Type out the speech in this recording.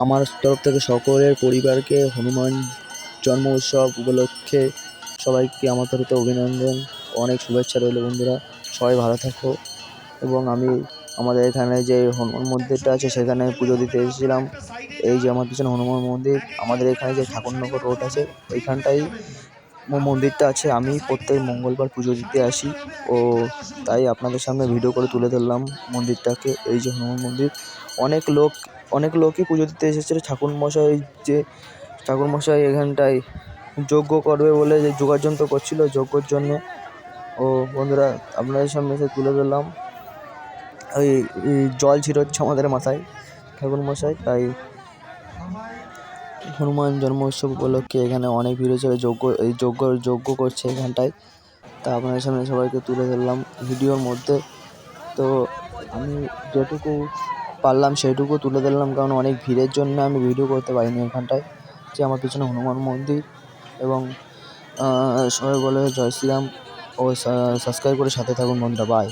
আমার তরফ থেকে সকলের পরিবারকে হনুমান জন্ম উৎসব উপলক্ষে সবাইকে আমার তরফ থেকে অভিনন্দন, অনেক শুভেচ্ছা রইল বন্ধুরা, সবাই ভালো থাকো। এবং আমি আমাদের এখানে যে হনুমান মন্দিরটা আছে, সেখানে পুজো দিতে এসেছিলাম। এই যে আমার পিছনে হনুমান মন্দির, আমাদের এখানে যে ঠাকুরনগর রোড আছে ওইখানটাই ম- মন্দিরটা আছে। আমি প্রত্যেক মঙ্গলবার পুজো দিতে আসি ও তাই আপনাদের সামনে ভিডিও করে তুলে ধরলাম মন্দিরটাকে। এই যে হনুমান মন্দির, অনেক লোক অনেক লোকই পুজো দিতে এসেছিল। ঠাকুরমশাই যে, ঠাকুরমশাই এখানটায় যজ্ঞ করবে বলে যে যোগাযন্ত্র করছিল যজ্ঞর জন্য। ও বন্ধুরা, আপনাদের সামনে এসে তুলে ধরলাম। ওই জল ছিটাচ্ছে আমাদের মাথায় ঠাকুরমশাই, তাই হনুমান জন্ম উৎসব উপলক্ষে এখানে অনেক ভিড় হয়েছিল। যজ্ঞ, এই যজ্ঞ যজ্ঞ করছে এখানটায়। তা আপনাদের সামনে সবাইকে তুলে ধরলাম ভিডিওর মধ্যে। তো আমি যেটুকু পারলাম সেইটুকু তুলে ধরলাম, কারণ অনেক ভিড়ের জন্য আমি ভিডিও করতে পারিনি ওখানটায় যে আমার পিছনে হনুমান মন্দির এবং সবাই বলে জয় শ্রীরাম। ও সাবস্ক্রাইব করে সাথে থাকুন বন্ধুরা বাই